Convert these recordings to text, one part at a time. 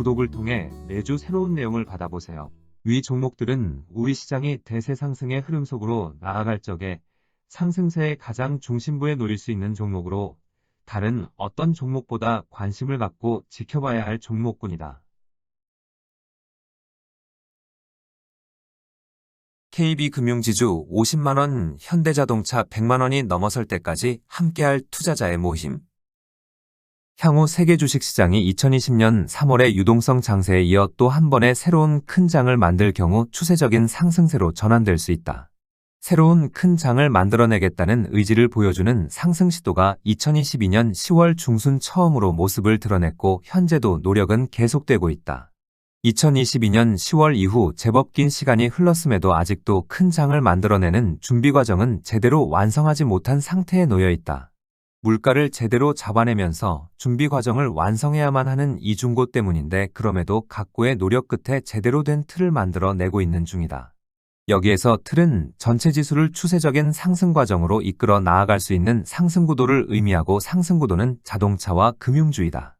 구독을 통해 매주 새로운 내용을 받아보세요. 위 종목들은 우리 시장이 대세 상승의 흐름 속으로 나아갈 적에 상승세의 가장 중심부에 놓일 수 있는 종목으로 다른 어떤 종목보다 관심을 갖고 지켜봐야 할 종목군이다. KB금융지주 50만원, 현대자동차 100만원이 넘어설 때까지 함께할 투자자의 모임. 향후 세계 주식시장이 2020년 3월의 유동성 장세에 이어 또 한 번의 새로운 큰 장을 만들 경우 추세적인 상승세로 전환될 수 있다. 새로운 큰 장을 만들어내겠다는 의지를 보여주는 상승 시도가 2022년 10월 중순 처음으로 모습을 드러냈고 현재도 노력은 계속되고 있다. 2022년 10월 이후 제법 긴 시간이 흘렀음에도 아직도 큰 장을 만들어내는 준비 과정은 제대로 완성하지 못한 상태에 놓여 있다. 물가를 제대로 잡아내면서 준비 과정을 완성해야만 하는 이중고 때문인데 그럼에도 각고의 노력 끝에 제대로 된 틀을 만들어 내고 있는 중이다. 여기에서 틀은 전체 지수를 추세적인 상승 과정으로 이끌어 나아갈 수 있는 상승 구도를 의미하고 상승 구도는 자동차와 금융주이다.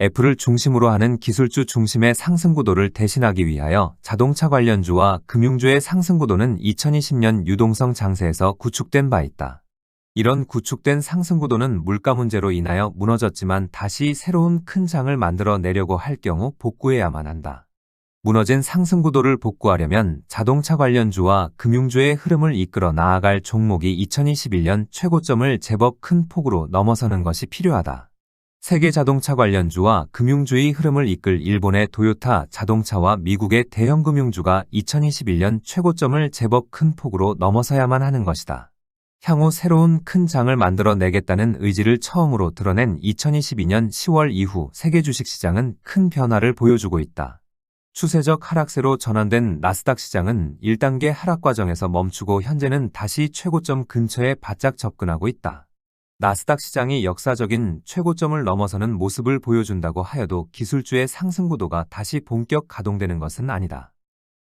애플을 중심으로 하는 기술주 중심의 상승 구도를 대신하기 위하여 자동차 관련주와 금융주의 상승 구도는 2020년 유동성 장세에서 구축된 바 있다. 이런 구축된 상승 구도는 물가 문제로 인하여 무너졌지만 다시 새로운 큰 장을 만들어 내려고 할 경우 복구해야만 한다. 무너진 상승 구도를 복구하려면 자동차 관련주와 금융주의 흐름을 이끌어 나아갈 종목이 2021년 최고점을 제법 큰 폭으로 넘어서는 것이 필요하다. 세계 자동차 관련주와 금융주의 흐름을 이끌 일본의 도요타 자동차와 미국의 대형 금융주가 2021년 최고점을 제법 큰 폭으로 넘어서야만 하는 것이다. 향후 새로운 큰 장을 만들어 내겠다는 의지를 처음으로 드러낸 2022년 10월 이후 세계 주식시장은 큰 변화를 보여주고 있다. 추세적 하락세로 전환된 나스닥 시장은 1단계 하락 과정에서 멈추고 현재는 다시 최고점 근처에 바짝 접근하고 있다. 나스닥 시장이 역사적인 최고점을 넘어서는 모습을 보여준다고 하여도 기술주의 상승 구도가 다시 본격 가동되는 것은 아니다.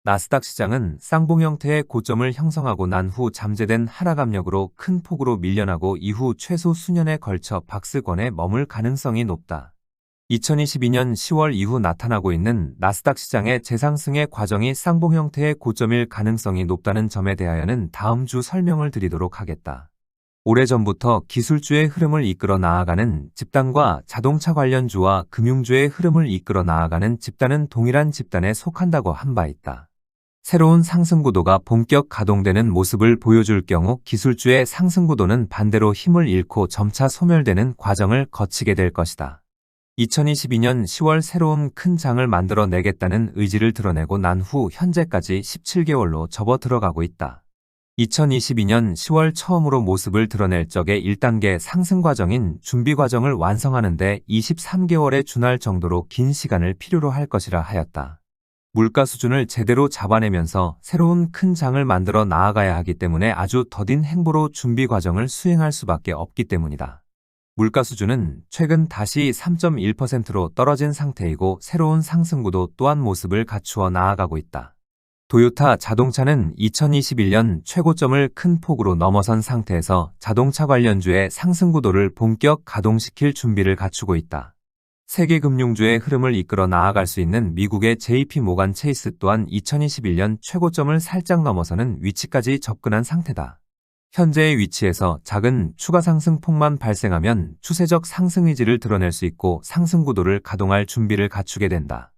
나스닥 시장은 쌍봉 형태의 고점을 형성하고 난 후 잠재된 하락 압력으로 큰 폭으로 밀려나고 이후 최소 수년에 걸쳐 박스권에 머물 가능성이 높다. 2022년 10월 이후 나타나고 있는 나스닥 시장의 재상승의 과정이 쌍봉 형태의 고점일 가능성이 높다는 점에 대하여는 다음 주 설명을 드리도록 하겠다. 오래전부터 기술주의 흐름을 이끌어 나아가는 집단과 자동차 관련주와 금융주의 흐름을 이끌어 나아가는 집단은 동일한 집단에 속한다고 한 바 있다. 새로운 상승 구도가 본격 가동되는 모습을 보여줄 경우 기술주의 상승 구도는 반대로 힘을 잃고 점차 소멸되는 과정을 거치게 될 것이다. 2022년 10월 새로운 큰 장을 만들어 내겠다는 의지를 드러내고 난 후 현재까지 17개월로 접어 들어가고 있다. 2022년 10월 처음으로 모습을 드러낼 적의 1단계 상승 과정인 준비 과정을 완성하는데 23개월에 준할 정도로 긴 시간을 필요로 할 것이라 하였다. 물가 수준을 제대로 잡아내면서 새로운 큰 장을 만들어 나아가야 하기 때문에 아주 더딘 행보로 준비 과정을 수행할 수밖에 없기 때문이다. 물가 수준은 최근 다시 3.1%로 떨어진 상태이고 새로운 상승구도 또한 모습을 갖추어 나아가고 있다. 도요타 자동차는 2021년 최고점을 큰 폭으로 넘어선 상태에서 자동차 관련주의 상승 구도를 본격 가동시킬 준비를 갖추고 있다. 세계 금융주의 흐름을 이끌어 나아갈 수 있는 미국의 JP 모간 체이스 또한 2021년 최고점을 살짝 넘어서는 위치까지 접근한 상태다. 현재의 위치에서 작은 추가 상승폭만 발생하면 추세적 상승 의지를 드러낼 수 있고 상승 구도를 가동할 준비를 갖추게 된다.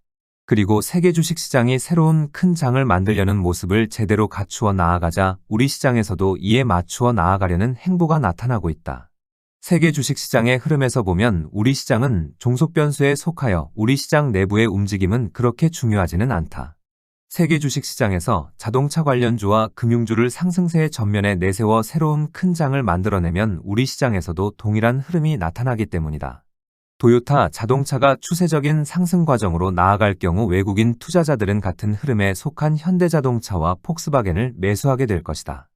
그리고 세계 주식시장이 새로운 큰 장을 만들려는 모습을 제대로 갖추어 나아가자 우리 시장에서도 이에 맞추어 나아가려는 행보가 나타나고 있다. 세계 주식시장의 흐름에서 보면 우리 시장은 종속 변수에 속하여 우리 시장 내부의 움직임은 그렇게 중요하지는 않다. 세계 주식시장에서 자동차 관련주와 금융주를 상승세의 전면에 내세워 새로운 큰 장을 만들어내면 우리 시장에서도 동일한 흐름이 나타나기 때문이다. 도요타 자동차가 추세적인 상승 과정으로 나아갈 경우 외국인 투자자들은 같은 흐름에 속한 현대자동차와 폭스바겐을 매수하게 될 것이다.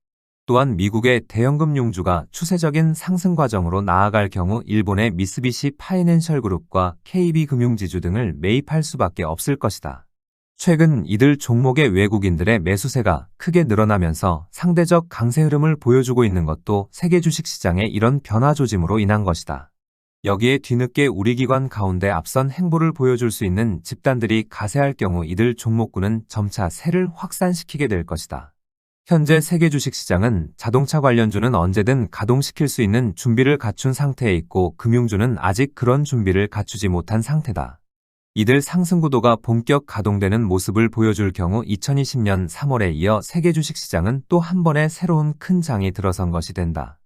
또한 미국의 대형금융주가 추세적인 상승 과정으로 나아갈 경우 일본의 미쓰비시 파이낸셜 그룹과 KB금융지주 등을 매입할 수밖에 없을 것이다. 최근 이들 종목의 외국인들의 매수세가 크게 늘어나면서 상대적 강세 흐름을 보여주고 있는 것도 세계 주식시장의 이런 변화 조짐으로 인한 것이다. 여기에 뒤늦게 우리 기관 가운데 앞선 행보를 보여줄 수 있는 집단들이 가세할 경우 이들 종목군은 점차 세를 확산시키게 될 것이다. 현재 세계 주식시장은 자동차 관련주는 언제든 가동시킬 수 있는 준비를 갖춘 상태에 있고 금융주는 아직 그런 준비를 갖추지 못한 상태다. 이들 상승구도가 본격 가동되는 모습을 보여줄 경우 2020년 3월에 이어 세계 주식시장은 또 한 번의 새로운 큰 장이 들어선 것이 된다.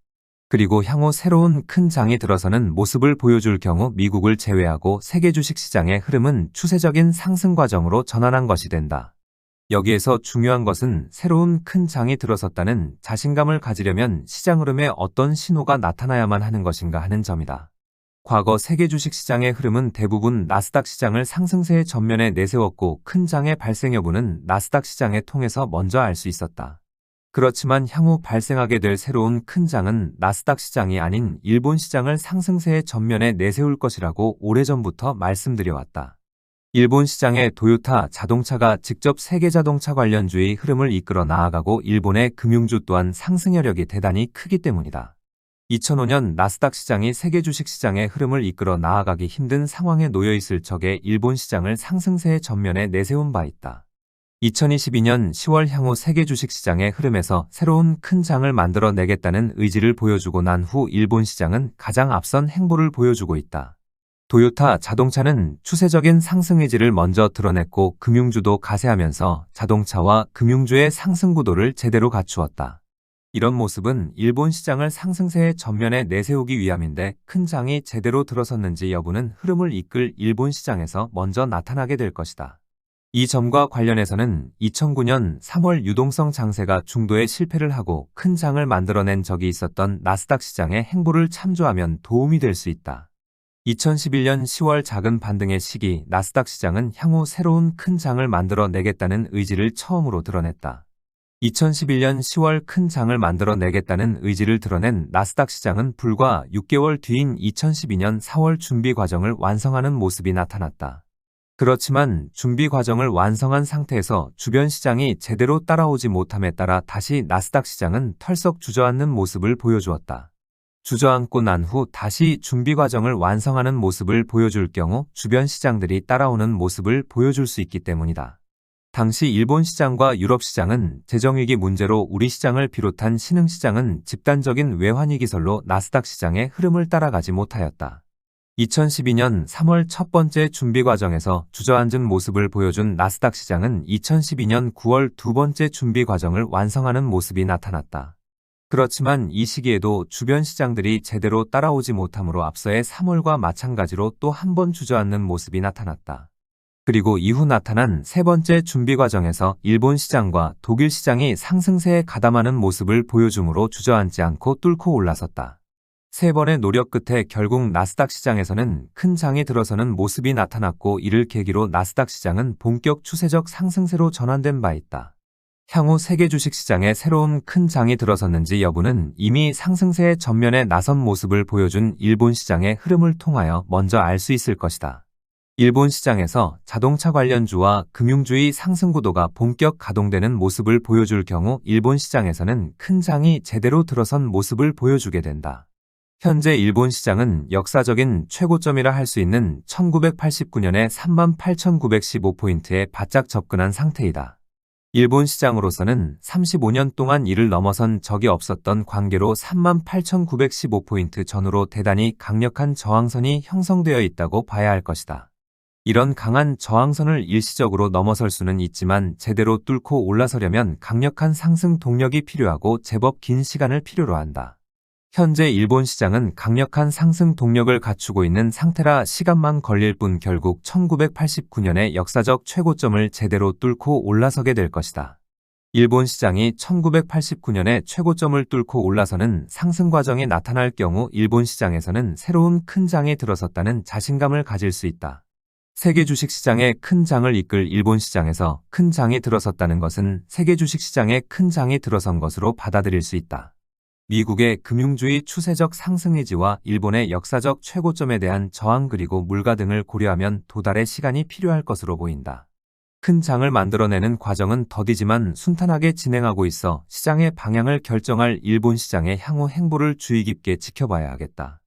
그리고 향후 새로운 큰 장이 들어서는 모습을 보여줄 경우 미국을 제외하고 세계 주식시장의 흐름은 추세적인 상승 과정으로 전환한 것이 된다. 여기에서 중요한 것은 새로운 큰 장이 들어섰다는 자신감을 가지려면 시장 흐름에 어떤 신호가 나타나야만 하는 것인가 하는 점이다. 과거 세계 주식 시장의 흐름은 대부분 나스닥 시장을 상승세의 전면에 내세웠고 큰 장의 발생 여부는 나스닥 시장을 통해서 먼저 알 수 있었다. 그렇지만 향후 발생하게 될 새로운 큰 장은 나스닥 시장이 아닌 일본 시장을 상승세의 전면에 내세울 것이라고 오래전부터 말씀드려왔다. 일본 시장의 도요타 자동차가 직접 세계 자동차 관련주의 흐름을 이끌어 나아가고 일본의 금융주 또한 상승 여력이 대단히 크기 때문이다. 2005년 나스닥 시장이 세계 주식 시장의 흐름을 이끌어 나아가기 힘든 상황에 놓여 있을 적에 일본 시장을 상승세의 전면에 내세운 바 있다. 2022년 10월 향후 세계 주식 시장의 흐름에서 새로운 큰 장을 만들어 내겠다는 의지를 보여주고 난 후 일본 시장은 가장 앞선 행보를 보여주고 있다. 도요타 자동차는 추세적인 상승 의지를 먼저 드러냈고 금융주도 가세하면서 자동차와 금융주의 상승 구도를 제대로 갖추었다. 이런 모습은 일본 시장을 상승세의 전면에 내세우기 위함인데 큰 장이 제대로 들어섰는지 여부는 흐름을 이끌 일본 시장에서 먼저 나타나게 될 것이다. 이 점과 관련해서는 2009년 3월 유동성 장세가 중도에 실패를 하고 큰 장을 만들어낸 적이 있었던 나스닥 시장의 행보를 참조하면 도움이 될 수 있다. 2011년 10월 작은 반등의 시기 나스닥 시장은 향후 새로운 큰 장을 만들어 내겠다는 의지를 처음으로 드러냈다. 2011년 10월 큰 장을 만들어 내겠다는 의지를 드러낸 나스닥 시장은 불과 6개월 뒤인 2012년 4월 준비 과정을 완성하는 모습이 나타났다. 그렇지만 준비 과정을 완성한 상태에서 주변 시장이 제대로 따라오지 못함에 따라 다시 나스닥 시장은 털썩 주저앉는 모습을 보여주었다. 주저앉고 난 후 다시 준비 과정을 완성하는 모습을 보여줄 경우 주변 시장들이 따라오는 모습을 보여줄 수 있기 때문이다. 당시 일본 시장과 유럽 시장은 재정위기 문제로 우리 시장을 비롯한 신흥 시장은 집단적인 외환위 기설로 나스닥 시장의 흐름을 따라가지 못하였다. 2012년 3월 첫 번째 준비 과정에서 주저앉은 모습을 보여준 나스닥 시장은 2012년 9월 두 번째 준비 과정을 완성하는 모습이 나타났다. 그렇지만 이 시기에도 주변 시장들이 제대로 따라오지 못하므로 앞서의 3월과 마찬가지로 또 한 번 주저앉는 모습이 나타났다. 그리고 이후 나타난 세 번째 준비 과정에서 일본 시장과 독일 시장이 상승세에 가담하는 모습을 보여주므로 주저앉지 않고 뚫고 올라섰다. 세 번의 노력 끝에 결국 나스닥 시장에서는 큰 장이 들어서는 모습이 나타났고 이를 계기로 나스닥 시장은 본격 추세적 상승세로 전환된 바 있다. 향후 세계 주식시장에 새로운 큰 장이 들어섰는지 여부는 이미 상승세의 전면에 나선 모습을 보여준 일본 시장의 흐름을 통하여 먼저 알 수 있을 것이다. 일본 시장에서 자동차 관련주와 금융주의 상승 구도가 본격 가동되는 모습을 보여줄 경우 일본 시장에서는 큰 장이 제대로 들어선 모습을 보여주게 된다. 현재 일본 시장은 역사적인 최고점이라 할 수 있는 1989년의 38,915포인트에 바짝 접근한 상태이다. 일본 시장으로서는 35년 동안 이를 넘어선 적이 없었던 관계로 38,915포인트 전후로 대단히 강력한 저항선이 형성되어 있다고 봐야 할 것이다. 이런 강한 저항선을 일시적으로 넘어설 수는 있지만 제대로 뚫고 올라서려면 강력한 상승 동력이 필요하고 제법 긴 시간을 필요로 한다. 현재 일본 시장은 강력한 상승 동력을 갖추고 있는 상태라 시간만 걸릴 뿐 결국 1989년의 역사적 최고점을 제대로 뚫고 올라서게 될 것이다. 일본 시장이 1989년에 최고점을 뚫고 올라서는 상승 과정이 나타날 경우 일본 시장에서는 새로운 큰 장이 들어섰다는 자신감을 가질 수 있다. 세계 주식 시장의 큰 장을 이끌 일본 시장에서 큰 장이 들어섰다는 것은 세계 주식 시장의 큰 장이 들어선 것으로 받아들일 수 있다. 미국의 금융주의 추세적 상승의지와 일본의 역사적 최고점에 대한 저항 그리고 물가 등을 고려하면 도달의 시간이 필요할 것으로 보인다. 큰 장을 만들어내는 과정은 더디지만 순탄하게 진행하고 있어 시장의 방향을 결정할 일본 시장의 향후 행보를 주의 깊게 지켜봐야 하겠다.